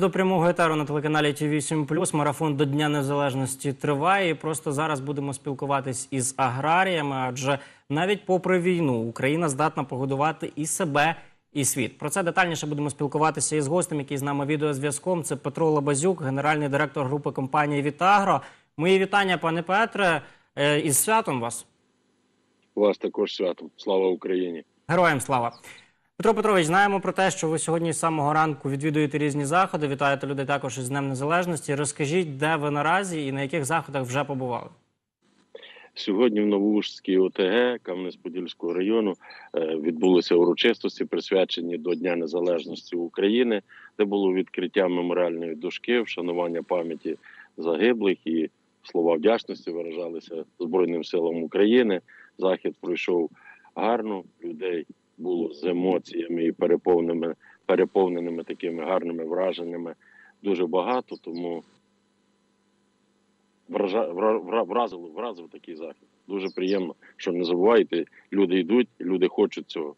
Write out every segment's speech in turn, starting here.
до прямого етеру на телеканалі ТВ 7 Марафон до Дня Незалежності триває. І просто зараз будемо спілкуватись із аграріями, адже навіть попри війну Україна здатна погодувати і себе, і світ. Про це детальніше будемо спілкуватися із гостем, який з нами відеозв'язком. Це Петро Лабазюк, генеральний директор групи компанії Вітагро. Мої вітання, пане Петре, Е, із святом вас. Вас також святом. Слава Україні! Героям слава. Петро Петрович, знаємо про те, що ви сьогодні з самого ранку відвідуєте різні заходи. Вітаєте людей також із Днем Незалежності. Розкажіть, де ви наразі і на яких заходах вже побували? Сьогодні в Новоушській ОТГ Кам'янець-Подільського району е, відбулися урочистості, присвячені до Дня Незалежності України, де було відкриття меморіальної дошки, вшанування пам'яті загиблих і слова вдячності виражалися Збройним силам України. Захід пройшов гарно, людей було з емоціями і переповненими, переповненими такими гарними враженнями дуже багато, тому вража, вра, вра, вразило, вразив такий захід. Дуже приємно, що не забувайте, люди йдуть, люди хочуть цього.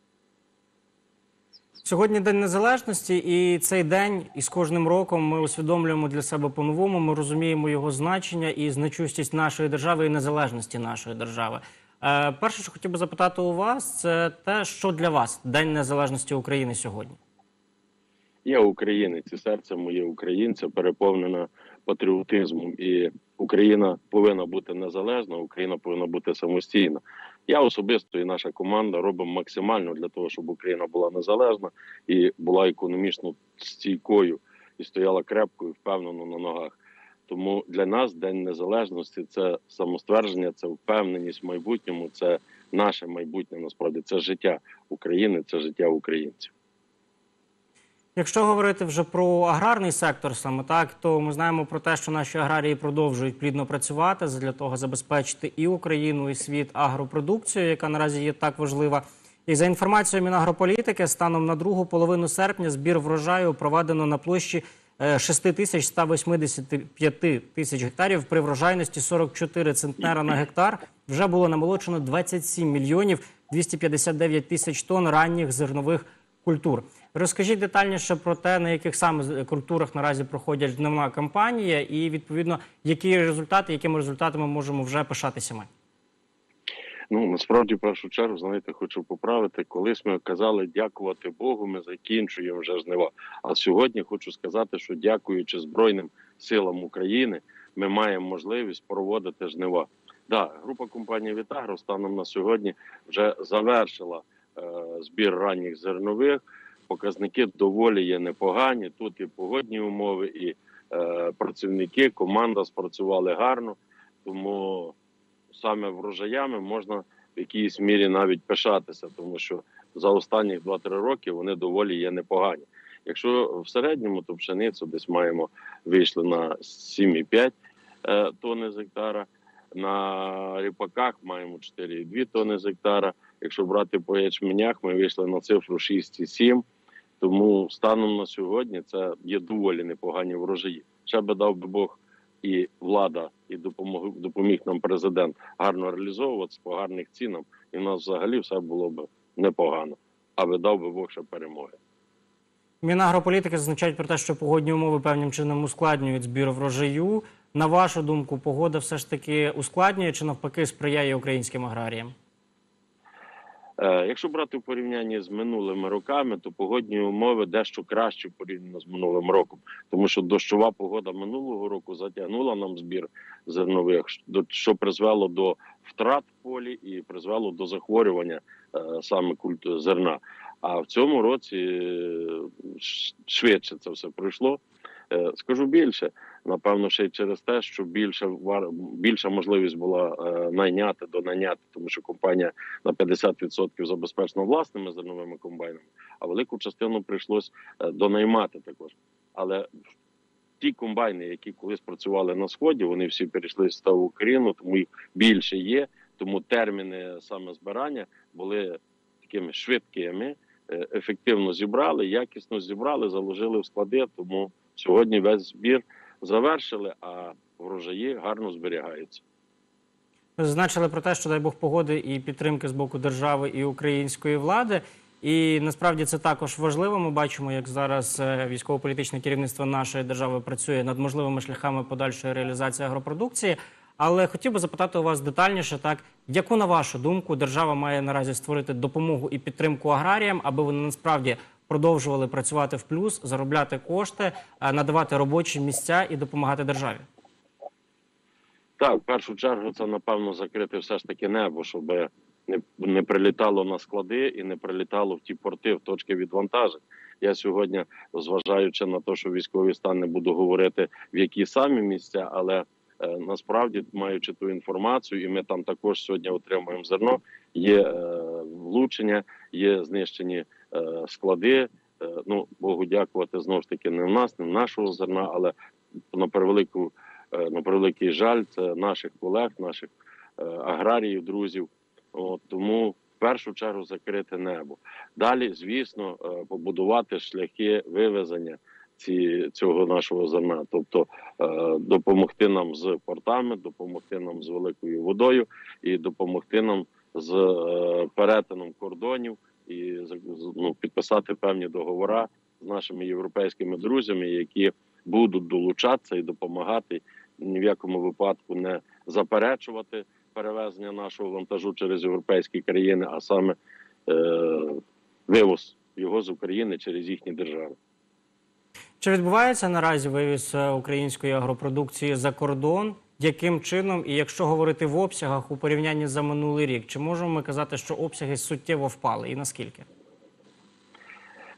Сьогодні День Незалежності, і цей день із кожним роком ми усвідомлюємо для себе по-новому. Ми розуміємо його значення і значущість нашої держави і незалежності нашої держави. Е, перше, що хотів би запитати у вас, це те, що для вас День Незалежності України сьогодні. Я українець, і серце моє українця переповнена патріотизмом. І Україна повинна бути незалежна, Україна повинна бути самостійна. Я особисто і наша команда робимо максимально для того, щоб Україна була незалежна і була економічно стійкою і стояла крепко і впевнено на ногах. Тому для нас День Незалежності це самоствердження, це впевненість в майбутньому, це наше майбутнє. Насправді це життя України, це життя українців. Якщо говорити вже про аграрний сектор, саме так, то ми знаємо про те, що наші аграрії продовжують плідно працювати для того, забезпечити і Україну, і світ агропродукцією, яка наразі є так важлива. І за інформацією Мінагрополітики, станом на другу половину серпня збір врожаю проведено на площі 6185 тисяч гектарів при врожайності 44 центнера на гектар. Вже було намолочено 27 мільйонів 259 тисяч тонн ранніх зернових культур. Розкажіть детальніше про те, на яких саме культурах наразі проходять жнивна кампанія, і відповідно які результати, якими результатами можемо вже пишатися ми. Ну насправді, в першу чергу, знаєте, хочу поправити. Колись ми казали дякувати Богу. Ми закінчуємо вже жнива. А сьогодні хочу сказати, що дякуючи Збройним силам України, ми маємо можливість проводити жнива. Да, група компанії Вітагро станом на сьогодні вже завершила е, збір ранніх зернових. Показники доволі є непогані. Тут і погодні умови, і е, працівники, команда спрацювали гарно, тому саме врожаями можна в якійсь мірі навіть пишатися, тому що за останні 2-3 роки вони доволі є непогані. Якщо в середньому, то пшеницю десь маємо вийшли на 7,5 е, тонни з гектара. На ріпаках маємо 4,2 тонни з гектара. Якщо брати по ячменях, ми вийшли на цифру 6,7. Тому станом на сьогодні це є доволі непогані врожаї. Ще би дав би Бог і влада, і допомог допоміг нам президент гарно реалізовуватися по гарних цінам, і в нас взагалі все було б непогано. Аби дав би Бог ще перемоги. Мінагрополітики зазначають про те, що погодні умови певним чином ускладнюють збір врожаю. На вашу думку, погода все ж таки ускладнює чи навпаки сприяє українським аграріям? Е, Якщо брати в порівнянні з минулими роками, то погодні умови дещо краще порівняно з минулим роком, тому що дощова погода минулого року затягнула нам збір зернових, що призвело до втрат полі і призвело до захворювання е, саме культу зерна. А в цьому році е, швидше це все пройшло. Скажу більше, напевно, ще й через те, що більше вар- більша можливість була е, найняти донайняти, тому що компанія на 50% забезпечена власними зерновими комбайнами, а велику частину прийшлось е, донаймати також. Але ті комбайни, які колись працювали на сході, вони всі перейшли з ставу Україну, тому їх більше є. Тому терміни саме збирання були такими швидкими, е, ефективно зібрали, якісно зібрали, заложили в склади. Тому сьогодні весь збір завершили, а врожаї гарно зберігаються. Ви зазначили про те, що дай Бог погоди і підтримки з боку держави і української влади. І насправді це також важливо. Ми бачимо, як зараз е, військово-політичне керівництво нашої держави працює над можливими шляхами подальшої реалізації агропродукції. Але хотів би запитати у вас детальніше, так яку на вашу думку держава має наразі створити допомогу і підтримку аграріям, аби вони насправді продовжували працювати в плюс, заробляти кошти, е, надавати робочі місця і допомагати державі? Так, в першу чергу це напевно закрити все ж таки небо, щоб не, не прилітало на склади і не прилітало в ті порти, в точки відвантажень. Я сьогодні, зважаючи на те, що військовий стан не буду говорити в які самі місця, але е, насправді маючи ту інформацію, і ми там також сьогодні отримуємо зерно. Є е, влучення, є знищені склади. Е, ну Богу дякувати знову ж таки не в нас, не в нашого зерна, але на превелику е, на превеликий жаль, це наших колег, наших е, аграріїв, друзів. От, тому в першу чергу закрити небо. Далі, звісно, е, побудувати шляхи вивезення ці, цього нашого зерна, тобто е, допомогти нам з портами, допомогти нам з великою водою і допомогти нам з е, перетином кордонів і ну, підписати певні договори з нашими європейськими друзями, які будуть долучатися і допомагати ні в якому випадку не заперечувати перевезення нашого вантажу через європейські країни, а саме е, вивоз його з України через їхні держави. Чи відбувається наразі вивіз е, української агропродукції за кордон? Яким чином, і якщо говорити в обсягах у порівнянні за минулий рік, чи можемо ми казати, що обсяги суттєво впали і наскільки?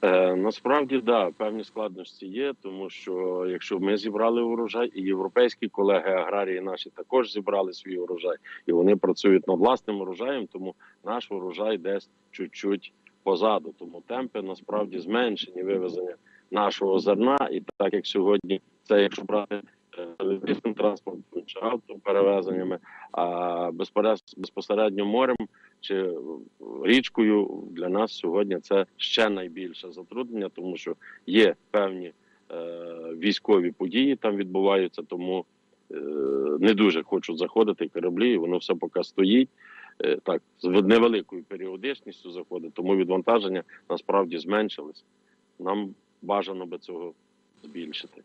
Е, насправді да, певні складності є, тому що якщо ми зібрали урожай, і європейські колеги аграрії наші також зібрали свій урожай, і вони працюють над власним урожаєм, тому наш урожай десь чуть-чуть позаду. Тому темпи насправді зменшені вивезення нашого зерна, і так як сьогодні, це якщо брати е, транспортом чи автоперевезеннями, а безпосередньо морем чи річкою для нас сьогодні це ще найбільше затруднення, тому що є певні е, військові події там відбуваються, тому е, не дуже хочуть заходити кораблі, воно все поки стоїть. Е, так, з невеликою періодичністю заходить, тому відвантаження насправді зменшились. Нам бажано би цього збільшити.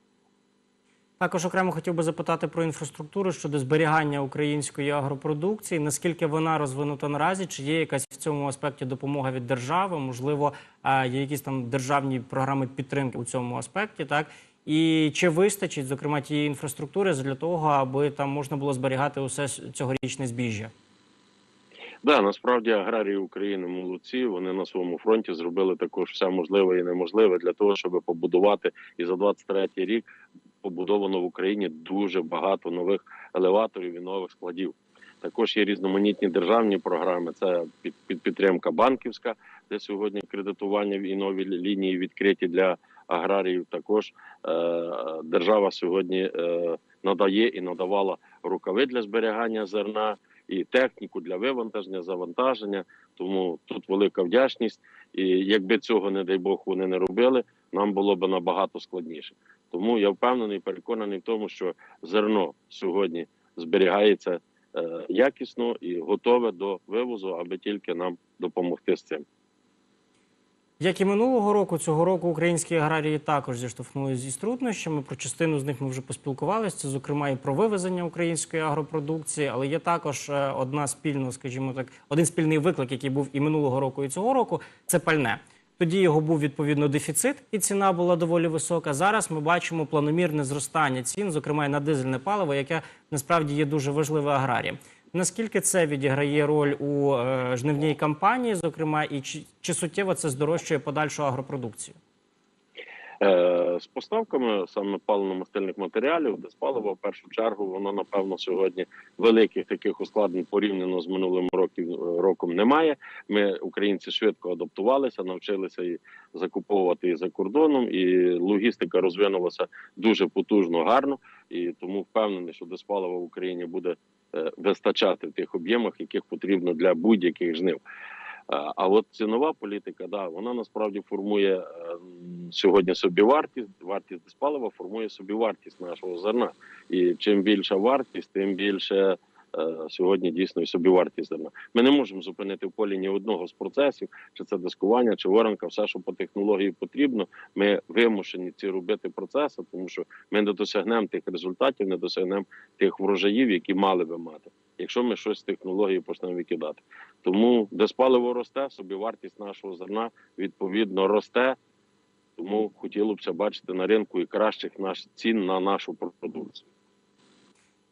Також окремо хотів би запитати про інфраструктуру щодо зберігання української агропродукції. Наскільки вона розвинута наразі? Чи є якась в цьому аспекті допомога від держави? Можливо, е, є якісь там державні програми підтримки у цьому аспекті, так? І чи вистачить, зокрема, тієї інфраструктури для того, аби там можна було зберігати усе цьогорічне збіжжя? Да, насправді аграрії України молодці. Вони на своєму фронті зробили також все можливе і неможливе для того, щоб побудувати і за 23-й рік побудовано в Україні дуже багато нових елеваторів і нових складів. Також є різноманітні державні програми. Це під, під підтримка банківська, де сьогодні кредитування і нові лінії відкриті для аграріїв. Також е, держава сьогодні е, надає і надавала рукави для зберігання зерна і техніку для вивантаження, завантаження. Тому тут велика вдячність. І якби цього, не дай Бог, вони не робили, нам було б набагато складніше. Тому я впевнений, переконаний в тому, що зерно сьогодні зберігається е, якісно і готове до вивозу, аби тільки нам допомогти з цим. Як і минулого року, цього року українські аграрії також зіштовхнулися зі труднощами. Про частину з них ми вже поспілкувалися. Це, зокрема, і про вивезення української агропродукції, але є також е, одна спільно, скажімо так, один спільний виклик, який був і минулого року, і цього року. Це пальне. Тоді його був відповідно дефіцит, і ціна була доволі висока. Зараз ми бачимо планомірне зростання цін, зокрема і на дизельне паливо, яке насправді є дуже важливе аграріям. Наскільки це відіграє роль у е, жнивній кампанії, зокрема, і чи, чи суттєво це здорожчує подальшу агропродукцію? Е, з поставками саме паливно-мастильних матеріалів, де паливо в першу чергу, воно напевно сьогодні великих таких ускладнень порівняно з минулим років, роком немає. Ми, українці, швидко адаптувалися, навчилися і закуповувати і за кордоном, і логістика розвинулася дуже потужно, гарно. І тому впевнений, що диспаливо в Україні буде е, вистачати в тих об'ємах, яких потрібно для будь-яких жнив. А а от цінова політика, да, вона насправді формує е, сьогодні собівартість. Вартість диспалива формує собівартість нашого зерна. І чим більша вартість, тим більше е, сьогодні дійсно і собівартість зерна. Ми не можемо зупинити в полі ні одного з процесів, чи це дискування, чи воронка, все, що по технології потрібно. Ми вимушені ці робити процеси, тому що ми не досягнемо тих результатів, не досягнемо тих врожаїв, які мали би мати, якщо ми щось з технології почнемо викидати. Тому диспаливо росте, собівартість нашого зерна відповідно росте. Тому хотілося б бачити на ринку і кращих наш цін на нашу продукцію.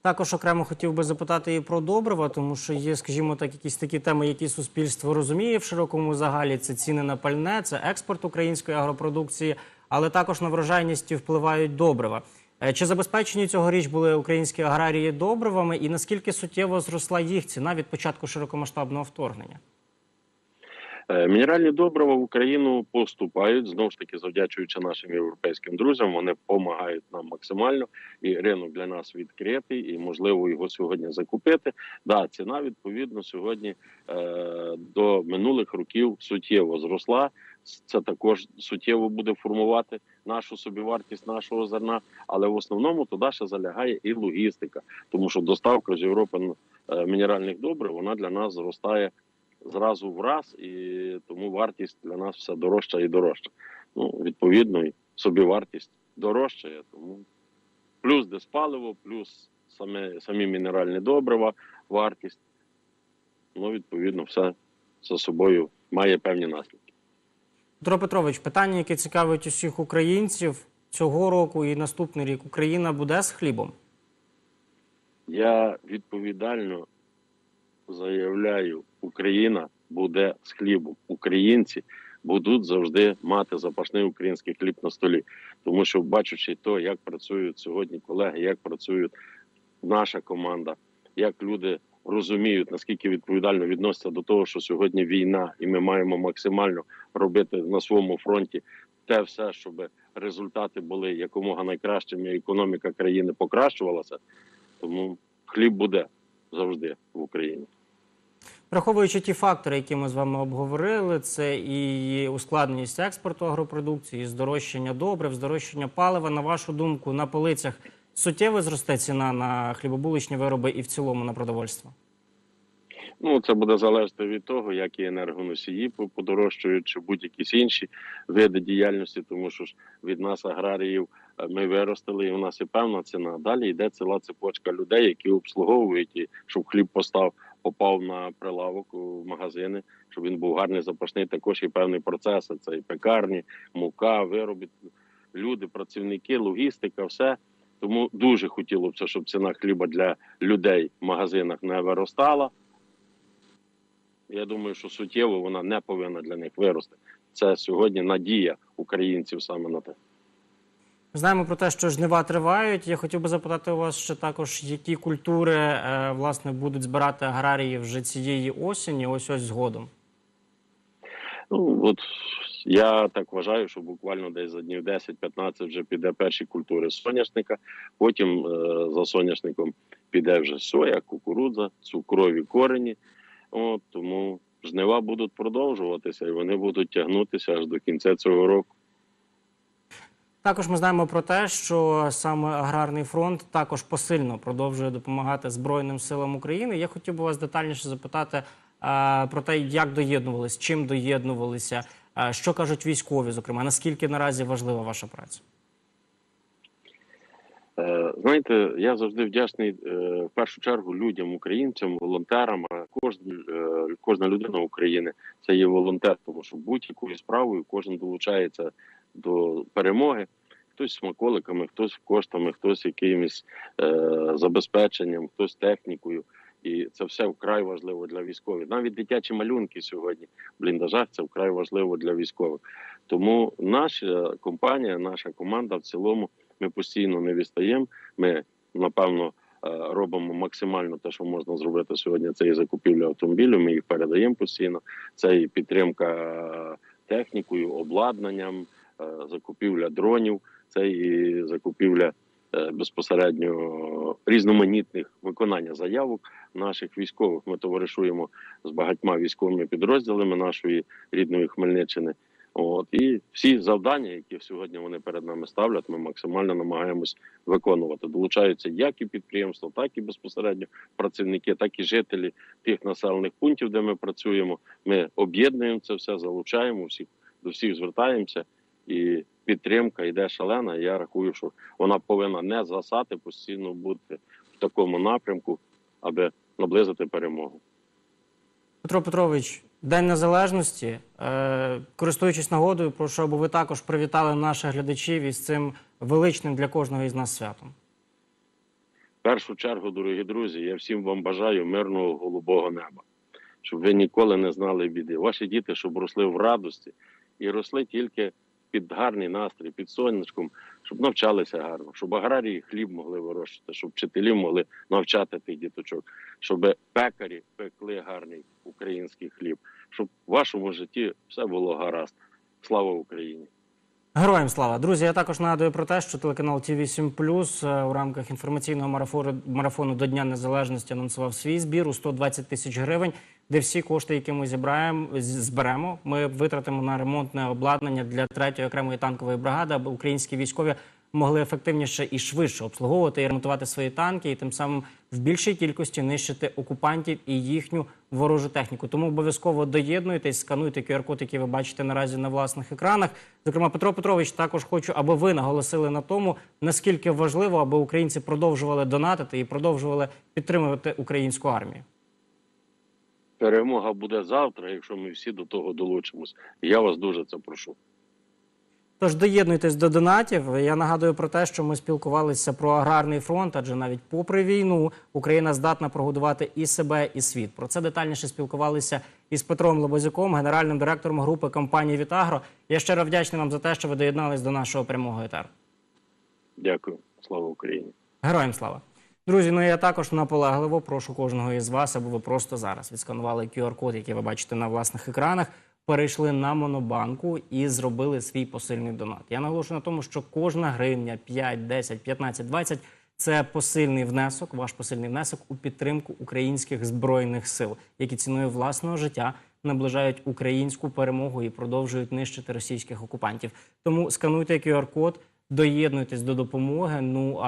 Також окремо хотів би запитати і про добрива, тому що є, скажімо так, якісь такі теми, які суспільство розуміє в широкому загалі. Це ціни на пальне, це експорт української агропродукції, але також на врожайність впливають добрива. Е, Чи забезпечені цьогоріч були українські аграрії добривами, і наскільки суттєво зросла їх ціна від початку широкомасштабного вторгнення? Е, Мінеральні добрива в Україну поступають знову ж таки, завдячуючи нашим європейським друзям. Вони допомагають нам максимально, і ринок для нас відкритий, і можливо його сьогодні закупити. Да, ціна відповідно сьогодні е, до минулих років суттєво зросла. Це також суттєво буде формувати нашу собівартість нашого зерна, але в основному туди ще залягає і логістика, тому що доставка з Європи е, мінеральних добрив вона для нас зростає зразу в раз, і тому вартість для нас все дорожча і дорожча. Ну, відповідно, і собівартість дорожчає. Тому плюс диспаливо, плюс саме, самі мінеральні добрива, вартість. Ну, відповідно, все за собою має певні наслідки. Дмитро Петрович, питання, яке цікавить усіх українців цього року і наступний рік. Україна буде з хлібом? Я відповідально заявляю, Україна буде з хлібом. Українці будуть завжди мати запашний український хліб на столі. Тому що, бачучи то, як працюють сьогодні колеги, як працюють наша команда, як люди розуміють, наскільки відповідально відносяться до того, що сьогодні війна, і ми маємо максимально робити на своєму фронті те все, щоб результати були якомога найкращими, і економіка країни покращувалася. Тому хліб буде завжди в Україні. Враховуючи ті фактори, які ми з вами обговорили, це і ускладненість експорту агропродукції, і здорожчання добрив, здорожчання палива. На вашу думку, на полицях суттєво зросте ціна на хлібобуличні вироби і в цілому на продовольство? Ну, це буде залежати від того, як і енергоносії по- подорожчають, чи будь-якісь інші види діяльності, тому що ж від нас, аграріїв, е, ми виростили, і у нас є певна ціна. Далі йде ціла цепочка людей, які обслуговують, і щоб хліб постав, попав на прилавок у магазини, щоб він був гарний, запашний. Також є певний процес. Це і пекарні, мука, вироби, люди, працівники, логістика, все. Тому дуже хотілося б, щоб ціна хліба для людей в магазинах не виростала. Я думаю, що суттєво вона не повинна для них вирости. Це сьогодні надія українців саме на те. Знаємо про те, що жнива тривають. Я хотів би запитати у вас ще також, які культури е, власне будуть збирати аграрії вже цієї осені, ось ось згодом. Ну от я так вважаю, що буквально десь за днів 10-15 вже піде перші культури соняшника. Потім е, за соняшником піде вже соя, кукурудза, цукрові корені. От тому жнива будуть продовжуватися і вони будуть тягнутися аж до кінця цього року. Також ми знаємо про те, що саме аграрний фронт також посильно продовжує допомагати Збройним силам України. Я хотів би вас детальніше запитати е, про те, як доєднувалися, чим доєднувалися, що кажуть військові, зокрема, наскільки наразі важлива ваша праця. Е, Знаєте, я завжди вдячний е, в першу чергу людям, українцям, волонтерам. Кожен, е, кожна людина України це є волонтер, тому що будь-якою справою кожен долучається до перемоги. Хтось смаколиками, хтось коштами, хтось якимось забезпеченням, хтось технікою. Це все вкрай важливо для військових. Навіть дитячі малюнки сьогодні в бліндажах це вкрай важливо для військових. Тому наша компанія, наша команда в цілому ми постійно не відстаємо. Ми напевно е, робимо максимально те, що можна зробити сьогодні. Це і закупівля автомобілів. Ми їх передаємо постійно. Це і підтримка технікою, обладнанням, е, закупівля дронів, це і закупівля безпосередньо різноманітних виконання заявок наших військових. Ми товаришуємо з багатьма військовими підрозділами нашої рідної Хмельниччини. От і всі завдання, які сьогодні вони перед нами ставлять, ми максимально намагаємось виконувати. Долучаються як і підприємства, так і безпосередньо працівники, так і жителі тих населених пунктів, де ми працюємо. Ми об'єднуємо це все, залучаємо всіх до всіх звертаємося, і підтримка йде шалена. Я рахую, що вона повинна не згасати, постійно бути в такому напрямку, аби наблизити перемогу. Петро Петрович, День Незалежності. Е, користуючись нагодою, прошу, аби ви також привітали наших глядачів із цим величним для кожного із нас святом. В першу чергу, дорогі друзі, я всім вам бажаю мирного голубого неба, щоб ви ніколи не знали біди. Ваші діти, щоб росли в радості і росли тільки під гарний настрій, під сонечком, щоб навчалися гарно, щоб аграрії хліб могли вирощувати, щоб вчителі могли навчати тих діточок, щоб пекарі пекли гарний український хліб, щоб в вашому житті все було гаразд. Слава Україні! Героям слава! Друзі, я також нагадую про те, що телеканал ТВ 7 у рамках інформаційного марафону, марафону до Дня Незалежності анонсував свій збір у 120 тисяч гривень, де всі кошти, які ми зібраємо, зберемо, ми витратимо на ремонтне обладнання для 3-ї окремої танкової бригади, аби українські військові могли ефективніше і швидше обслуговувати і ремонтувати свої танки, і тим самим в більшій кількості нищити окупантів і їхню ворожу техніку. Тому обов'язково доєднуйтесь, скануйте QR-код, який ви бачите наразі на власних екранах. Зокрема, Петро Петрович, також хочу, аби ви наголосили на тому, наскільки важливо, аби українці продовжували донатити і продовжували підтримувати українську армію. Перемога буде завтра, якщо ми всі до того долучимось. Я вас дуже це прошу. Тож доєднуйтесь до донатів. Я нагадую про те, що ми спілкувалися про аграрний фронт, адже навіть попри війну Україна здатна прогодувати і себе, і світ. Про це детальніше спілкувалися із Петром Лобозюком, генеральним директором групи компанії Вітагро. Я щиро вдячний вам за те, що ви доєднались до нашого прямого етеру. Дякую. Слава Україні. Героям слава! Друзі, ну я також наполегливо прошу кожного із вас, аби ви просто зараз відсканували QR-код, який ви бачите на власних екранах, перейшли на монобанку і зробили свій посильний донат. Я наголошую на тому, що кожна гривня 5, 10, 15, 20 – це посильний внесок, ваш посильний внесок у підтримку українських збройних сил, які ціною власного життя наближають українську перемогу і продовжують нищити російських окупантів. Тому скануйте QR-код, доєднуйтесь до допомоги. Ну а